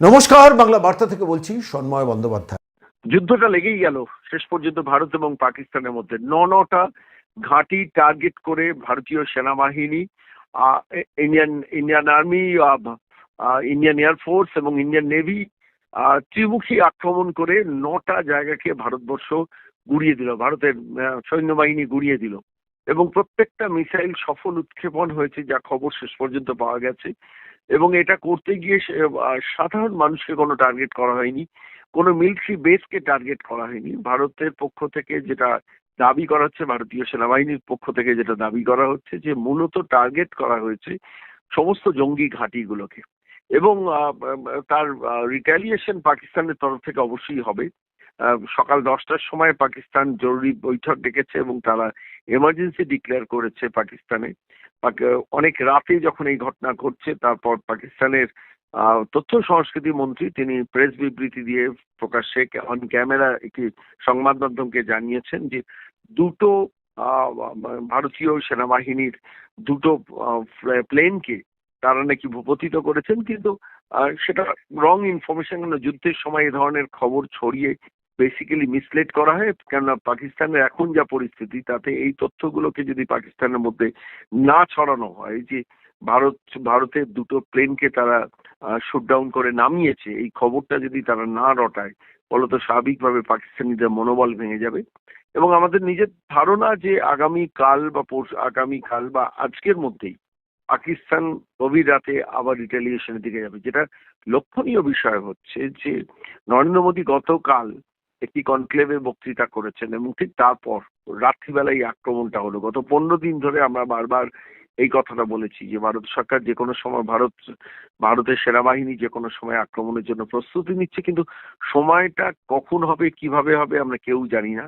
নমস্কার, বাংলা বার্তা থেকে বলছি সন্ময় বন্দ্যোপাধ্যায়। যুদ্ধটা লেগেই গেল, শেষ পর্যন্ত ভারত এবং পাকিস্তানের মধ্যে। ন নটা ঘাঁটি টার্গেট করে ভারতীয় সেনাবাহিনী Indian Indian army Indian air force এবং ইন্ডিয়ান নেভি ত্রিমুখী আক্রমণ করে নটা জায়গাকে ভারতবর্ষ গুড়িয়ে দিল, ভারতের সৈন্যবাহিনী গুড়িয়ে দিল। এবং প্রত্যেকটা মিসাইল সফল উৎক্ষেপণ হয়েছে, যা খবর শেষ পর্যন্ত পাওয়া গেছে। এটা করতে গিয়ে সাধারণ মানুষকে কোনো টার্গেট করা হয়নি। কোনো মিলিটারি বেসকে টার্গেট করা হয়নি। ভারতের পক্ষ থেকে যেটা দাবি করা হচ্ছে, ভারতীয় সেনাবাহিনীর পক্ষ থেকে যেটা দাবি করা হচ্ছে যে, মূলত টার্গেট করা হয়েছে সমস্ত জঙ্গি ঘাঁটিগুলোকে। এবং তার রিটালিয়েশন পাকিস্তানের তরফ থেকে অবশ্যই হবে। সকাল দশটার সময় পাকিস্তান জরুরি বৈঠক ডেকেছে এবং তারা এমার্জেন্সি ডিক্লেয়ার করেছে পাকিস্তানে। পাক- অনেক রাতে যখন এই ঘটনা ঘটছে, তারপর পাকিস্তানের তথ্য সংস্কৃতি মন্ত্রী তিনি প্রেস বিবৃতি দিয়ে প্রকাশ্যে অন ক্যামেরা একটি সংবাদ মাধ্যমকে জানিয়েছেন যে দুটো ভারতীয় সেনাবাহিনীর দুটো প্লেনকে তারা নাকি ভূপতিত করেছেন, কিন্তু সেটা রং ইনফরমেশন যুদ্ধের সময় এ ধরনের খবর ছড়িয়ে বেসিক্যালি মিসলেড করা হয়, কেননা পাকিস্তানের এখন যা পরিস্থিতি, তাতে এই তথ্যগুলোকে যদি পাকিস্তানের মধ্যে না ছড়ানো হয়, যে ভারত ভারতের দুটো প্লেনকে তারা শুট ডাউন করে নামিয়েছে, এই খবরটা যদি তারা না রটায় ফলত স্বাভাবিকভাবে পাকিস্তানিদের মনোবল ভেঙে যাবে। এবং আমাদের নিজের ধারণা যে আগামী কাল বা আগামী কাল বা আজকের মধ্যেই পাকিস্তান গভীর রাতে আবার রিটালিয়েশনের দিকে যাবে। যেটা লক্ষণীয় বিষয় হচ্ছে যে নরেন্দ্র মোদী গতকাল একটি কনক্লেভে বক্তৃতা করেছেন? এবং ঠিক তারপর, রাত্রিবেলায় এই আক্রমণটা হলো। গত পনেরো দিন ধরে আমরা বারবার এই কথাটা বলেছি যে, ভারত সরকার যে কোনো সময় ভারত, ভারতের সেনাবাহিনী যে কোনো সময় আক্রমণের জন্য প্রস্তুতি নিচ্ছে, কিন্তু সময়টা কখন হবে, কীভাবে হবে আমরা কেউ জানি না।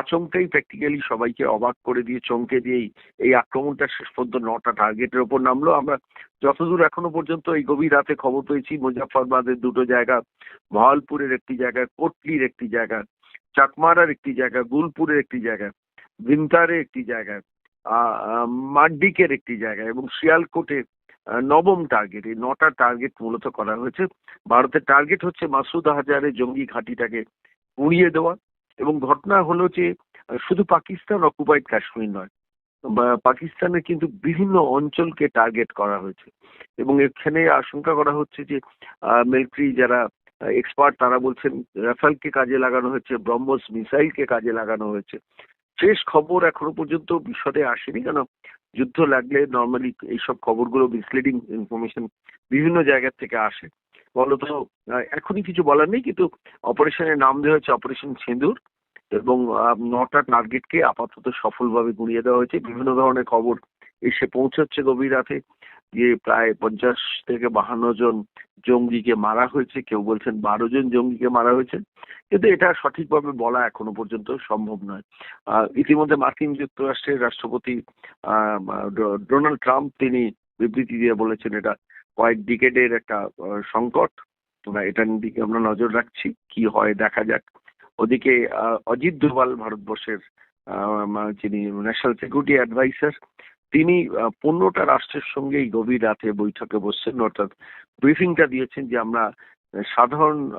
আচমকাই প্র্যাকটিক্যালি সবাইকে অবাক করে দিয়ে, চমকে দিয়েই এই আক্রমণটা শেষ পর্যন্ত নটা টার্গেটের ওপর নামলো। আমরা যতদূর এখনও পর্যন্ত এই গভীর রাতে খবর পেয়েছি মুজাফরবাদের দুটো জায়গা ভাওয়ালপুরের একটি জায়গা, কোটলির একটি জায়গা, চাকমারার একটি জায়গা, গুলপুরের একটি জায়গা, ভিন্তারে একটি জায়গা মাড্ডিকের একটি জায়গা এবং শিয়ালকোটে নবম টার্গেট এই নটা টার্গেট মূলত করা হয়েছে। ভারতের টার্গেট হচ্ছে মাসুদ আহাজারের জঙ্গি ঘাঁটিটাকে উড়িয়ে দেওয়া। এবং ঘটনা হলো যে শুধু পাকিস্তান অকুপাইড কাশ্মীর নয় পাকিস্তানের কিন্তু বিভিন্ন অঞ্চলকে টার্গেট করা হয়েছে। এবং এখানে আশঙ্কা করা হচ্ছে যে মিলিটারি যারা এক্সপার্ট তারা বলছেন রাফালকে কাজে লাগানো হয়েছে, ব্রহ্মস মিসাইলকে কাজে লাগানো হয়েছে। শেষ খবর এখনও পর্যন্ত বিশদে আসেনি কেন? যুদ্ধ লাগলে নর্মালি এইসব খবরগুলো মিসলিডিং ইনফরমেশন বিভিন্ন জায়গা থেকে আসে। বলতো এখনই কিছু বলার নেই, কিন্তু অপারেশনের নাম দেওয়া হয়েছে অপারেশন সিঁদুর এবং নটা টার্গেটকে আপাতত সফলভাবে গুঁড়িয়ে দেওয়া হয়েছে। বিভিন্ন ধরনের খবর এসে পৌঁছাচ্ছে গভীর রাতে যে প্রায় পঞ্চাশ থেকে বাহান্ন জন জঙ্গিকে মারা হয়েছে, কেউ বলছেন বারো জন জঙ্গিকে মারা হয়েছে, কিন্তু এটা সঠিকভাবে বলা এখনও পর্যন্ত সম্ভব নয়। ইতিমধ্যে মার্কিন যুক্তরাষ্ট্রের রাষ্ট্রপতি ডোনাল্ড ট্রাম্প তিনি বিবৃতি দিয়ে বলেছেন এটা কয়েক ডিকেডের একটা সংকট। তোমরা এটার দিকে আমরা নজর রাখছি, কি হয় দেখা যাক। ওদিকে অজিত ডোভাল ভারতবর্ষের যিনি ন্যাশনাল সিকিউরিটি অ্যাডভাইসার তিনি পনেরোটা রাষ্ট্রের সঙ্গে এই গভীর রাতে বৈঠকে বসছেন। অর্থাৎ ব্রিফিংটা দিয়েছেন যে আমরা সাধারণ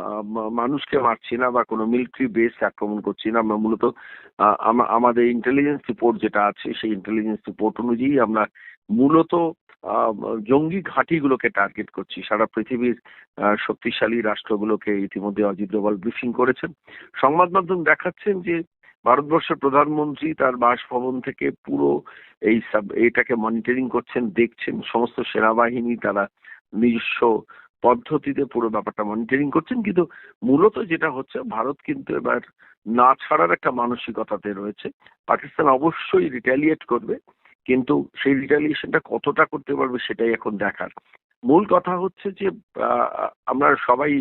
মানুষকে মারছি না বা কোনো মিলিটারি বেস আক্রমণ করছি না। আমরা মূলত আমা- আমাদের ইন্টেলিজেন্স রিপোর্ট যেটা আছে, সেই ইন্টেলিজেন্স রিপোর্ট অনুযায়ী আমরা মূলত জঙ্গি ঘাঁটিগুলোকে টার্গেট করছি। সারা পৃথিবীর শক্তিশালী রাষ্ট্রগুলোকে ইতিমধ্যে অজিত ডোভাল ব্রিফিং করেছেন। সংবাদ মাধ্যম দেখাচ্ছেন যে ভারতবর্ষের প্রধানমন্ত্রী তার বাসভবন থেকে পুরো এই সাব এটাকে মনিটরিং করছেন, দেখছেন, সমস্ত সেনাবাহিনী তারা নিজস্ব পদ্ধতিতে পুরো ব্যাপারটা মনিটরিং করছেন। কিন্তু মূলত যেটা হচ্ছে, ভারত কিন্তু এবার না ছাড়ার একটা মানসিকতাতে রয়েছে। পাকিস্তান অবশ্যই রিটালিয়েট করবে। কিন্তু সেই রিটালিয়েশনটা কতটা করতে পারবে সেটাই এখন দেখার। মূল কথা হচ্ছে যে আমরা সবাই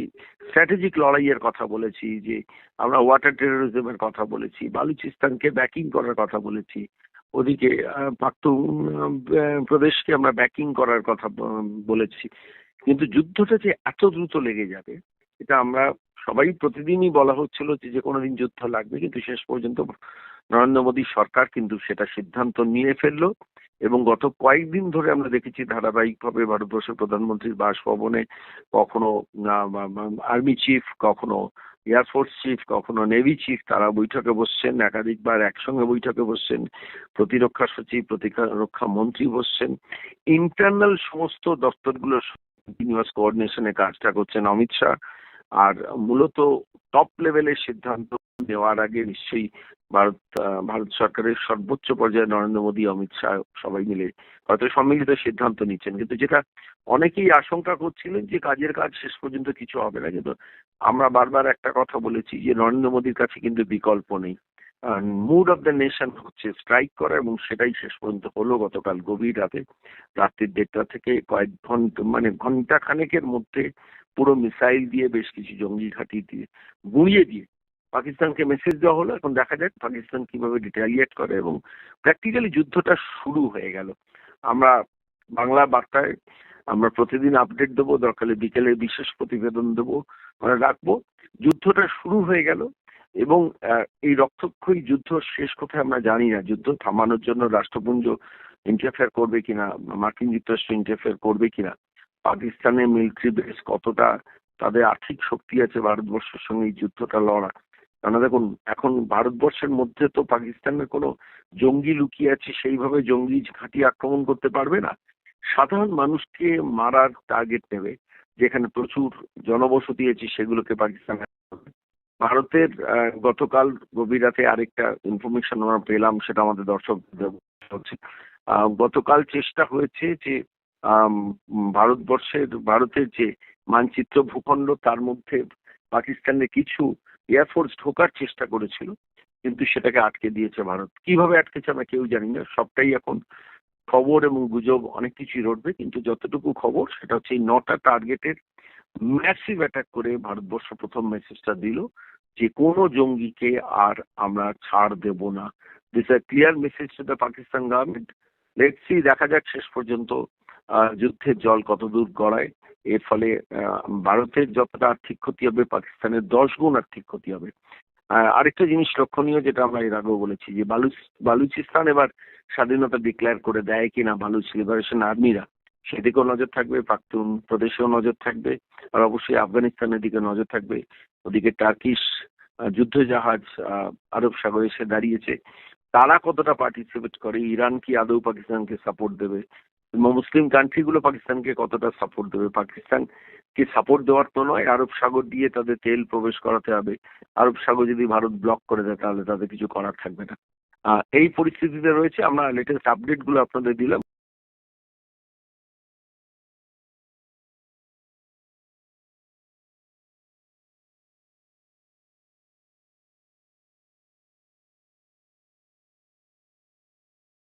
স্ট্র্যাটেজিক লড়াইয়ের কথা বলেছি যে আমরা ওয়াটার টেরোরিজমের কথা বলেছি বালুচিস্তানকে ব্যাকিং করার কথা বলেছি ওদিকে আহ, প্রদেশকে আমরা ব্যাকিং করার কথা বলেছি। কিন্তু যুদ্ধটা যে এত দ্রুত লেগে যাবে এটা আমরা সবাই প্রতিদিনই বলা হচ্ছিল যে যে কোনো দিন যুদ্ধ লাগবে, কিন্তু শেষ পর্যন্ত নরেন্দ্র মোদী সরকার কিন্তু সেটা সিদ্ধান্ত নিয়ে ফেলল এবং গত কয়েকদিন ধরে আমরা দেখেছি ধারাবাহিকভাবে ভারতবর্ষের প্রধানমন্ত্রীর বাসভবনে কখনো আর্মি চিফ, কখনো এয়ারফোর্স চিফ, কখনো নেভি চিফ, তারা বৈঠকে বসছেন, একাধিকবার একসঙ্গে বৈঠকে বসছেন, প্রতিরক্ষা সচিব, প্রতিরক্ষা মন্ত্রী বসছেন ইন্টারনাল সমস্ত দপ্তরগুলোর কন্টিনিউয়াস কোঅর্ডিনেশনে কাজটা করছেন অমিত শাহ। আর মূলত টপ লেভেলের সিদ্ধান্ত নেওয়ার আগে নিশ্চয়ই ভারত ভারত সরকারের সর্বোচ্চ পর্যায়ে নরেন্দ্র মোদী, অমিত শাহ সবাই মিলে হয়তো সম্মিলিত সিদ্ধান্ত নিচ্ছেন। কিন্তু যেটা অনেকেই আশঙ্কা করছিলেন যে কাজের কাজ শেষ পর্যন্ত কিছু হবে না। কিন্তু আমরা বারবার একটা কথা বলেছি যে নরেন্দ্র মোদীর কাছে কিন্তু বিকল্প নেই। মুড অফ দ্য নেশন হচ্ছে স্ট্রাইক করা এবং সেটাই শেষ পর্যন্ত হলো গতকাল গভীর রাতে, রাত্রির দেড়টা থেকে কয়েক ঘণ্টা মানে ঘণ্টা খানেকের মধ্যে পুরো মিসাইল দিয়ে বেশ কিছু জঙ্গি ঘাঁটি দিয়ে গুঁড়িয়ে দিয়ে পাকিস্তানকে মেসেজ দেওয়া হলো। এখন দেখা যাক পাকিস্তান কীভাবে ডিটালিয়েট করে এবং প্র্যাকটিক্যালি যুদ্ধটা শুরু হয়ে গেল। আমরা বাংলা বার্তায় আমরা প্রতিদিন আপডেট দেবো দরকারে বিকেলে বিশেষ প্রতিবেদন দেবো মানে রাখব। যুদ্ধটা শুরু হয়ে গেল এবং এই রক্তক্ষয়ী যুদ্ধ শেষ কোথায় আমরা জানি না। যুদ্ধ থামানোর জন্য রাষ্ট্রপুঞ্জ ইন্টারফেয়ার করবে কিনা, মার্কিন যুক্তরাষ্ট্র ইন্টারফেয়ার করবে কিনা পাকিস্তানের মিলিটারি বেস কতটা, তাদের আর্থিক শক্তি আছে ভারতবর্ষের সঙ্গে এই যুদ্ধটা লড়া কেননা দেখুন, এখন ভারতবর্ষের মধ্যে তো পাকিস্তানের কোনো জঙ্গি লুকিয়ে আছে, সেইভাবে জঙ্গি ঘাঁটি আক্রমণ করতে পারবে না। সাধারণ মানুষকে মারার টার্গেট নেবে, যেখানে প্রচুর জনবসতি আছে, সেগুলোকে পাকিস্তান ভারতের গতকাল গভীর রাতে আরেকটা ইনফরমেশন আমরা পেলাম, সেটা আমাদের দর্শক হচ্ছে। গতকাল চেষ্টা হয়েছে যে ভারতবর্ষের, ভারতের যে মানচিত্র ভূখণ্ড, তার মধ্যে পাকিস্তানের কিছু এয়ারফোর্স ঢোকার চেষ্টা করেছিল, কিন্তু সেটাকে আটকে দিয়েছে ভারত। কীভাবে আটকেছে আমরা কেউ জানি না, সবটাই এখন খবর এবং গুজব অনেক কিছুই রটবে, কিন্তু যতটুকু খবর সেটা হচ্ছে এই নটা টার্গেটের ম্যাসিভ অ্যাটাক করে ভারতবর্ষ প্রথম মেসেজটা দিল যে কোনো জঙ্গিকে আর আমরা ছাড় দেব না। This a clear message to the Pakistan government let's দেখা যাক শেষ পর্যন্ত যুদ্ধের জল কতদূর গড়ায়। এর ফলে ভারতের যতটা আর্থিক ক্ষতি হবে, পাকিস্তানের দশ গুণ আর্থিক ক্ষতি হবে। আরেকটা জিনিস লক্ষণীয় যেটা আমরা এর আগেও বলেছি যে, বালুচ, বালুচিস্তান এবার স্বাধীনতা ডিক্লেয়ার করে দেয় কিনা, বালুচ লিবারেশন আর্মিরা সেদিকেও নজর থাকবে, পাখতুন প্রদেশেও নজর থাকবে, আর অবশ্যই আফগানিস্তানের দিকে নজর থাকবে। ওদিকে টার্কিশ যুদ্ধ জাহাজ আরব সাগরে এসে দাঁড়িয়েছে। তারা কতটা পার্টিসিপেট করে, ইরান কি আদৌ পাকিস্তানকে সাপোর্ট দেবে? মুসলিম কান্ট্রিগুলো পাকিস্তানকে কতটা সাপোর্ট দেবে? পাকিস্তানকে সাপোর্ট দেওয়ার তো নয়, আরব সাগর দিয়ে তাদের তেল প্রবেশ করাতে হবে। আরব সাগর যদি ভারত ব্লক করে দেয়, তাহলে তাদের কিছু করার থাকবে না। এই পরিস্থিতিতে রয়েছে। আমরা লেটেস্ট আপডেটগুলো আপনাদের দিলাম।